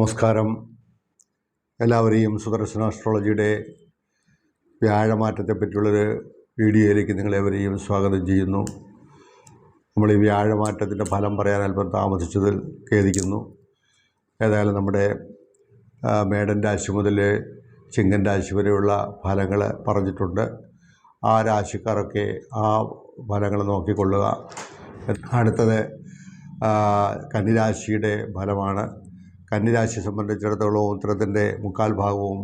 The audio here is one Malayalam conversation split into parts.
നമസ്കാരം. എല്ലാവരെയും സുദർശന അസ്ട്രോളജിയുടെ വ്യാഴമാറ്റത്തെ പറ്റിയുള്ളൊരു വീഡിയോയിലേക്ക് നിങ്ങളെവരെയും സ്വാഗതം ചെയ്യുന്നു. നമ്മൾ ഈ വ്യാഴമാറ്റത്തിന്റെ ഫലം പറയാൻ അല്പം താമസിച്ചതിൽ ഖേദിക്കുന്നു. ഏതായാലും നമ്മുടെ മേടൻ രാശി മുതൽ ചിങ്ങൻ രാശി വരെയുള്ള ഫലങ്ങൾ പറഞ്ഞിട്ടുണ്ട്. ആ രാശിക്കാരൊക്കെ ആ ഫലങ്ങൾ നോക്കിക്കൊള്ളുക. അടുത്തത് കന്നിരാശിയുടെ ഫലമാണ്. കന്നിരാശി സംബന്ധിച്ചിടത്തോളം ഉത്തരത്തിന്റെ മുക്കാൽ ഭാഗവും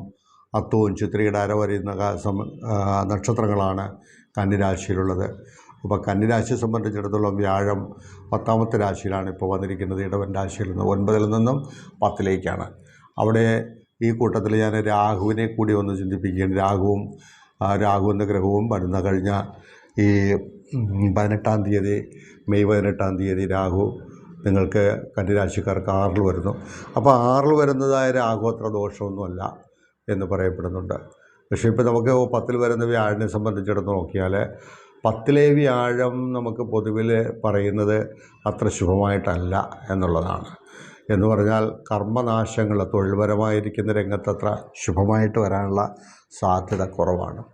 അത്തവും ചിത്രയുടെ അര വരുന്ന നക്ഷത്രങ്ങളാണ് കന്നിരാശിയിലുള്ളത്. അപ്പോൾ കന്നിരാശിയെ സംബന്ധിച്ചിടത്തോളം വ്യാഴം പത്താമത്തെ രാശിയിലാണ് ഇപ്പോൾ വന്നിരിക്കുന്നത് ഇടവൻ രാശിയിൽ നിന്ന്. ഒൻപതിൽ നിന്നും പത്തിലേക്കാണ്. അവിടെ ഈ കൂട്ടത്തിൽ ഞാൻ രാഹുവിനെ കൂടി ഒന്ന് ചിന്തിപ്പിക്കുകയാണ്. രാഹുവും രാഹു എന്ന ഗ്രഹവും വരുന്ന കഴിഞ്ഞ ഈ പതിനെട്ടാം തീയതി മെയ് പതിനെട്ടാം തീയതി രാഹു നിങ്ങൾക്ക് കന്നിരാശിക്കാർക്ക് ആറിൽ വരുന്നു. അപ്പോൾ ആറിൽ വരുന്നതായ ആഘോത്ര ദോഷമൊന്നുമല്ല എന്ന് പറയപ്പെടുന്നുണ്ട്. പക്ഷേ ഇപ്പോൾ നമുക്ക് പത്തിൽ വരുന്ന വ്യാഴനെ സംബന്ധിച്ചിടത്തോളം നോക്കിയാൽ പത്തിലെ വ്യാഴം നമുക്ക് പൊതുവിൽ പറയുന്നത് അത്ര ശുഭമായിട്ടല്ല എന്നുള്ളതാണ്. എന്ന് പറഞ്ഞാൽ കർമ്മനാശങ്ങൾ തൊഴിൽപരമായിരിക്കുന്ന രംഗത്തത്ര ശുഭമായിട്ട് വരാനുള്ള സാധ്യത കുറവാണ്.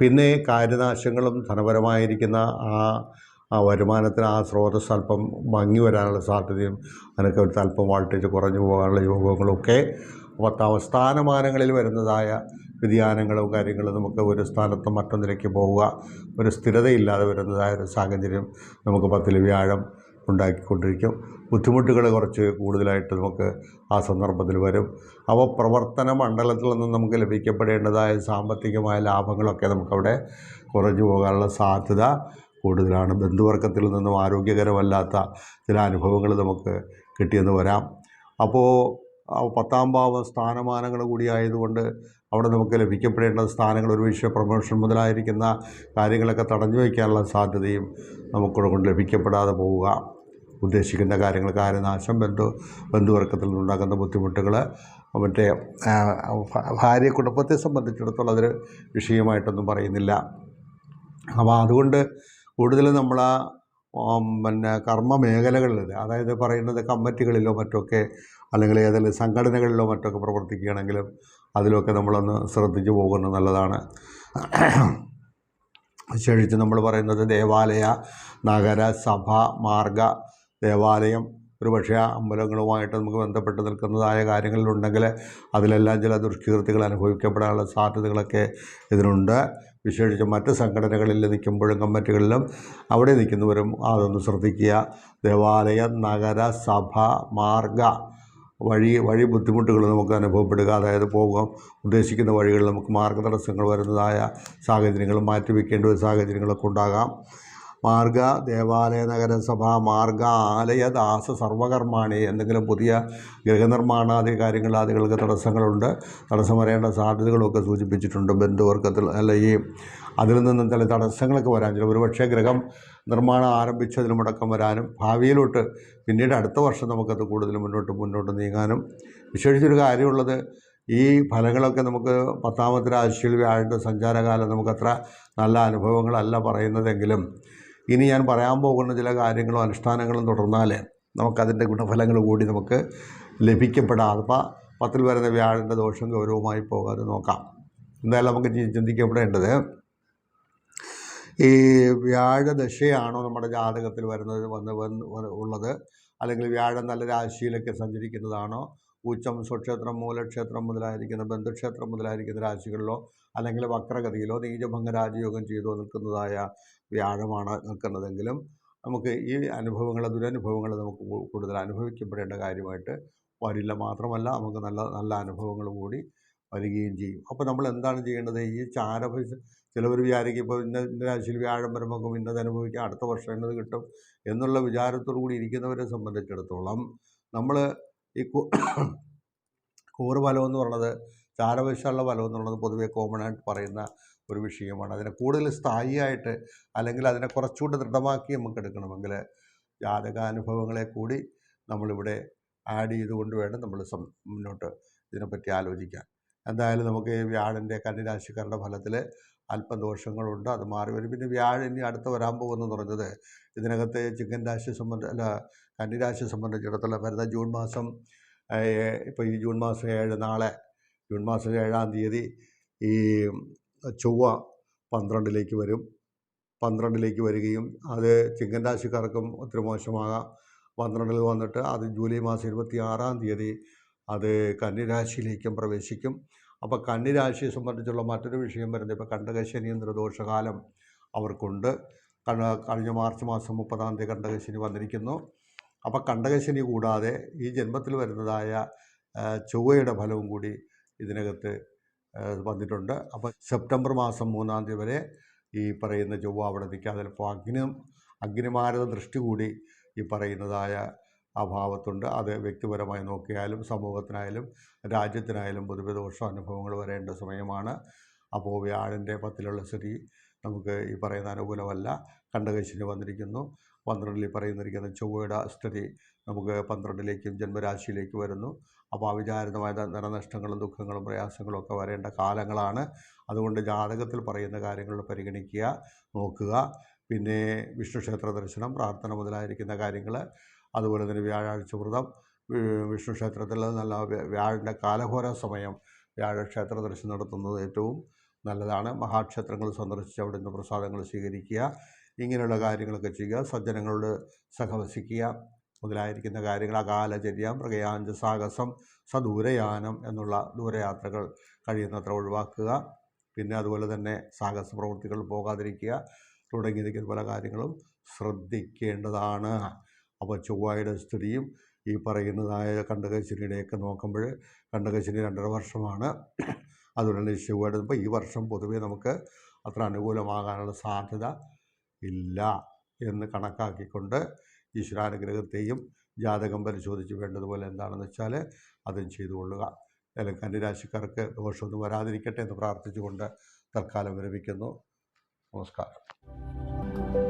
പിന്നെ കാര്യനാശങ്ങളും ധനപരമായിരിക്കുന്ന ആ ആ വരുമാനത്തിന് ആ സ്രോതസ് അല്പം മങ്ങി വരാനുള്ള സാധ്യതയും അതിനൊക്കെ ഒരു അല്പം വോൾട്ടേജ് കുറഞ്ഞു പോകാനുള്ള യോഗങ്ങളൊക്കെ സ്ഥാനമാനങ്ങളിൽ വരുന്നതായ വ്യതിയാനങ്ങളും കാര്യങ്ങളും നമുക്ക് ഒരു സ്ഥാനത്ത് മറ്റൊന്നിലേക്ക് പോവുക. ഒരു സ്ഥിരതയില്ലാതെ വരുന്നതായ ഒരു സാഹചര്യം നമുക്ക് പത്തിൽ വ്യാഴം ഉണ്ടാക്കിക്കൊണ്ടിരിക്കും. ബുദ്ധിമുട്ടുകൾ കുറച്ച് കൂടുതലായിട്ട് നമുക്ക് ആ സന്ദർഭത്തിൽ വരും. അവ പ്രവർത്തന മണ്ഡലത്തിൽ നിന്ന് നമുക്ക് ലഭിക്കപ്പെടേണ്ടതായ സാമ്പത്തികമായ ലാഭങ്ങളൊക്കെ നമുക്കവിടെ കുറഞ്ഞു പോകാനുള്ള സാധ്യത കൂടുതലാണ്. ബന്ധുവർഗത്തിൽ നിന്നും ആരോഗ്യകരമല്ലാത്ത ചില അനുഭവങ്ങൾ നമുക്ക് കിട്ടിയെന്ന് വരാം. അപ്പോൾ പത്താം ഭാവ സ്ഥാനമാനങ്ങൾ കൂടി ആയതുകൊണ്ട് അവിടെ നമുക്ക് ലഭിക്കപ്പെടേണ്ട സ്ഥാനങ്ങൾ ഒരു വിഷയ പ്രൊമോഷൻ മുതലായിരിക്കുന്ന കാര്യങ്ങളൊക്കെ തടഞ്ഞു വയ്ക്കാനുള്ള സാധ്യതയും നമുക്കിവിടെ കൊണ്ട് ലഭിക്കപ്പെടാതെ പോവുക. ഉദ്ദേശിക്കുന്ന കാര്യങ്ങൾ കാര്യനാശം ബന്ധു ബന്ധുവർഗത്തിൽ നിന്നുണ്ടാകുന്ന ബുദ്ധിമുട്ടുകൾ മറ്റേ ഭാര്യ കുടുംബത്തെ സംബന്ധിച്ചിടത്തോളം അതൊരു വിഷയമായിട്ടൊന്നും പറയുന്നില്ല. അപ്പോൾ അതുകൊണ്ട് കൂടുതലും നമ്മൾ ആ പിന്നെ കർമ്മ മേഖലകളിൽ അതായത് പറയുന്നത് കമ്മിറ്റികളിലോ മറ്റൊക്കെ അല്ലെങ്കിൽ ഏതെങ്കിലും സംഘടനകളിലോ മറ്റൊക്കെ പ്രവർത്തിക്കുകയാണെങ്കിലും അതിലൊക്കെ നമ്മളൊന്ന് ശ്രദ്ധിച്ചു പോകുന്നത് നല്ലതാണ്. വിശേഷിച്ച് നമ്മൾ പറയുന്നത് ദേവാലയ നഗര സഭ മാർഗ ദേവാലയം ഒരു പക്ഷേ അമ്പലങ്ങളുമായിട്ട് നമുക്ക് ബന്ധപ്പെട്ട് നിൽക്കുന്നതായ കാര്യങ്ങളിലുണ്ടെങ്കിൽ അതിലെല്ലാം ചില ദുഷ്കീർത്തികൾ അനുഭവിക്കപ്പെടാനുള്ള സാധ്യതകളൊക്കെ ഇതിനുണ്ട്. വിശേഷിച്ച് മറ്റ് സംഘടനകളിൽ നിൽക്കുമ്പോഴും കമ്മിറ്റികളിലും അവിടെ നിൽക്കുന്നവരും അതൊന്ന് ശ്രദ്ധിക്കുക. ദേവാലയ നഗര സഭ മാർഗ വഴി വഴി ബുദ്ധിമുട്ടുകൾ നമുക്ക് അനുഭവപ്പെടുക. അതായത് പോകാൻ ഉദ്ദേശിക്കുന്ന വഴികളിൽ നമുക്ക് മാർഗതടസ്സങ്ങൾ വരുന്നതായ സാഹചര്യങ്ങൾ മാറ്റിവെക്കേണ്ട ഒരു സാഹചര്യങ്ങളൊക്കെ ഉണ്ടാകാം. മാർഗ ദേവാലയ നഗരസഭ മാർഗ ആലയ ദാസ സർവകർമാണി എന്തെങ്കിലും പുതിയ ഗൃഹനിർമ്മാണാദി കാര്യങ്ങളാദികൾക്ക് തടസ്സങ്ങളുണ്ട്. തടസ്സം വരേണ്ട സാധ്യതകളൊക്കെ സൂചിപ്പിച്ചിട്ടുണ്ട് ബന്ധുവർഗത്തിൽ. അല്ല ഈ അതിൽ നിന്നും ചില തടസ്സങ്ങളൊക്കെ വരാൻ ചില ഒരുപക്ഷെ ഗൃഹം നിർമ്മാണം ആരംഭിച്ചതിന് മുടക്കം വരാനും ഭാവിയിലോട്ട് പിന്നീട് അടുത്ത വർഷം നമുക്കത് കൂടുതൽ മുന്നോട്ട് മുന്നോട്ട് നീങ്ങാനും. വിശേഷിച്ചൊരു കാര്യമുള്ളത് ഈ ഫലങ്ങളൊക്കെ നമുക്ക് പത്താമത്തെ രാശിയിൽ വ്യാഴന്റെ സഞ്ചാരകാലം നമുക്കത്ര നല്ല അനുഭവങ്ങളല്ല പറയുന്നതെങ്കിലും ഇനി ഞാൻ പറയാൻ പോകുന്ന ചില കാര്യങ്ങളും അനുഷ്ഠാനങ്ങളും തുടർന്നാൽ നമുക്കതിന്റെ ഗുണഫലങ്ങൾ കൂടി നമുക്ക് ലഭിക്കപ്പെടാതെ പത്തിൽ വരുന്ന വ്യാഴന്റെ ദോഷം ഗൗരവമായി പോകാതെ നോക്കാം. എന്തായാലും നമുക്ക് ചിന്തിക്കപ്പെടേണ്ടത് ഈ വ്യാഴദശയാണോ നമ്മുടെ ജാതകത്തിൽ വരുന്നത് വന്ന് ഉള്ളത്? അല്ലെങ്കിൽ വ്യാഴം നല്ല രാശിയിലൊക്കെ സഞ്ചരിക്കുന്നതാണോ? ഉച്ചം സ്വക്ഷേത്രം മൂലക്ഷേത്രം മുതലായിരിക്കുന്ന ബന്ധുക്ഷേത്രം മുതലായിരിക്കുന്ന രാശികളിലോ അല്ലെങ്കിൽ വക്രഗതിയിലോ നീചഭംഗ രാജയോഗം ചെയ്തോ നിൽക്കുന്നതായ വ്യാഴമാണ് നിൽക്കുന്നതെങ്കിലും നമുക്ക് ഈ അനുഭവങ്ങൾ ദുരനുഭവങ്ങൾ നമുക്ക് കൂടുതൽ അനുഭവിക്കപ്പെടേണ്ട കാര്യമായിട്ട് വരില്ല. മാത്രമല്ല നമുക്ക് നല്ല നല്ല അനുഭവങ്ങൾ കൂടി വരികയും ചെയ്യും. അപ്പോൾ നമ്മൾ എന്താണ് ചെയ്യേണ്ടത്? ഈ ചാരഭ ചിലവർ വിചാരിക്കും ഇപ്പോൾ ഇന്ന ഇന്ന രാശിയിൽ വ്യാഴം വരുമ്പോൾ ഇന്നത് അനുഭവിക്കാം അടുത്ത വർഷം ഇന്നത് കിട്ടും എന്നുള്ള വിചാരത്തോടു കൂടി ഇരിക്കുന്നവരെ സംബന്ധിച്ചിടത്തോളം നമ്മൾ ഈ കു കൂറ് ഫലം എന്ന് പറയുന്നത് ചാരവശമുള്ള ഫലം എന്ന് പറയുന്നത് പൊതുവെ കോമൺ ആയിട്ട് പറയുന്ന ഒരു വിഷയമാണ്. അതിനെ കൂടുതൽ സ്ഥായിയായിട്ട് അല്ലെങ്കിൽ അതിനെ കുറച്ചുകൂടി ദൃഢമാക്കി നമുക്ക് എടുക്കണമെങ്കിൽ ജാതകാനുഭവങ്ങളെ കൂടി നമ്മളിവിടെ ആഡ് ചെയ്തുകൊണ്ട് വേണം നമ്മൾ മുന്നോട്ട് ഇതിനെപ്പറ്റി ആലോചിക്കാൻ. എന്തായാലും നമുക്ക് വ്യാഴന്റെ കന്നിരാശിക്കാരുടെ ഫലത്തിൽ അല്പം ദോഷങ്ങളുണ്ട് അത് മാറി വരും. പിന്നെ വ്യാഴം ഇനി അടുത്ത് വരാൻ പോകുമെന്ന് പറഞ്ഞത് ഇതിനകത്ത് ചിക്കൻ രാശി സംബന്ധ അല്ല കന്നിരാശി സംബന്ധിച്ചിടത്തോളം വരുന്ന ജൂൺ മാസം ഇപ്പോൾ ഈ ജൂൺ മാസം ഏഴ് നാളെ ജൂൺ മാസം ഏഴാം തീയതി ഈ ചൊവ്വ പന്ത്രണ്ടിലേക്ക് വരും. പന്ത്രണ്ടിലേക്ക് വരികയും അത് ചിങ്ങൻ രാശിക്കാർക്കും ഒത്തിരി മോശമാകാം. പന്ത്രണ്ടിൽ വന്നിട്ട് അത് ജൂലൈ മാസം ഇരുപത്തി ആറാം തീയതി അത് കന്നിരാശിയിലേക്കും പ്രവേശിക്കും. അപ്പോൾ കന്നിരാശിയെ സംബന്ധിച്ചുള്ള മറ്റൊരു വിഷയം വരുന്നത് ഇപ്പോൾ കണ്ടകശനി ദോഷകാലം അവർക്കുണ്ട്. കഴിഞ്ഞ മാർച്ച് മാസം മുപ്പതാം തീയതി കണ്ടകശനി വന്നിരിക്കുന്നു. അപ്പോൾ കണ്ടകശനി കൂടാതെ ഈ ജന്മത്തിൽ വരുന്നതായ ചൊവ്വയുടെ ഫലവും കൂടി ഇതിനകത്ത് വന്നിട്ടുണ്ട്. അപ്പോൾ സെപ്റ്റംബർ മാസം മൂന്നാം തീയതി വരെ ഈ പറയുന്ന ചൊവ്വ അവിടെ നിൽക്കാതെ ചിലപ്പോൾ അഗ്നി അഗ്നിമാരത ദൃഷ്ടി കൂടി ഈ പറയുന്നതായ അഭാവത്തുണ്ട് അത് വ്യക്തിപരമായി നോക്കിയാലും സമൂഹത്തിനായാലും രാജ്യത്തിനായാലും പൊതുവെ ദോഷ അനുഭവങ്ങൾ വരേണ്ട സമയമാണ്. അപ്പോൾ വ്യാഴന്റെ പത്തിലുള്ള സ്ഥിതി നമുക്ക് ഈ പറയുന്ന അനുകൂലമല്ല. കണ്ടകശിന് വന്നിരിക്കുന്നു. പന്ത്രണ്ടിൽ പറയുന്നിരിക്കുന്ന ചൊവ്വയുടെ സ്ഥിതി നമുക്ക് പന്ത്രണ്ടിലേക്കും ജന്മരാശിയിലേക്ക് വരുന്നു. അപ്പോൾ അവിചാരിതമായ ധനനഷ്ടങ്ങളും ദുഃഖങ്ങളും പ്രയാസങ്ങളും ഒക്കെ വരേണ്ട കാലങ്ങളാണ്. അതുകൊണ്ട് ജാതകത്തിൽ പറയുന്ന കാര്യങ്ങൾ പരിഗണിക്കുക നോക്കുക. പിന്നെ വിഷ്ണു ക്ഷേത്ര ദർശനം പ്രാർത്ഥന മുതലായിരിക്കുന്ന കാര്യങ്ങൾ. അതുപോലെ തന്നെ വ്യാഴാഴ്ച വ്രതം. വിഷ്ണു ക്ഷേത്രത്തിൽ നല്ല വ്യ- വ്യാഴന്റെ കാലഘോര സമയം. വ്യാഴ ക്ഷേത്ര ദർശനം നടത്തുന്നത് ഏറ്റവും നല്ലതാണ്. മഹാക്ഷേത്രങ്ങൾ സന്ദർശിച്ച് അവിടെ പ്രസാദങ്ങൾ സ്വീകരിക്കുക. ഇങ്ങനെയുള്ള കാര്യങ്ങളൊക്കെ ചെയ്യുക. സജ്ജനങ്ങളോട് സഹവസിക്കുക. മുതലായിരിക്കുന്ന കാര്യങ്ങൾ അകാലചര്യ പ്രകയാഞ്ച സാഹസം സദൂരയാനം എന്നുള്ള ദൂരയാത്രകൾ കഴിയുന്നത്ര ഒഴിവാക്കുക. പിന്നെ അതുപോലെ തന്നെ സാഹസ പ്രവൃത്തികൾ പോകാതിരിക്കുക. തുടങ്ങിയിരിക്കുന്ന പല കാര്യങ്ങളും ശ്രദ്ധിക്കേണ്ടതാണ്. അപ്പോൾ ചൊവ്വയുടെ സ്ഥിതിയും ഈ പറയുന്നതായ കണ്ടകശനിയുടെയൊക്കെ നോക്കുമ്പോൾ കണ്ടകശനി രണ്ടര വർഷമാണ്. അതുകൊണ്ട് ചൊവ്വയുടെ ഇപ്പോൾ ഈ വർഷം പൊതുവേ നമുക്ക് അത്ര അനുകൂലമാകാനുള്ള സാധ്യത ഇല്ല എന്ന് കണക്കാക്കിക്കൊണ്ട് ഈശ്വരാനുഗ്രഹത്തെയും ജാതകം പരിശോധിച്ച് വേണ്ടതുപോലെ എന്താണെന്ന് വെച്ചാൽ അതും ചെയ്തു കൊള്ളുക. അല്ലെങ്കിൽ കന്യരാശിക്കാർക്ക് ദോഷമൊന്നും വരാതിരിക്കട്ടെ എന്ന് പ്രാർത്ഥിച്ചുകൊണ്ട് തൽക്കാലം വിരമിക്കുന്നു. നമസ്കാരം.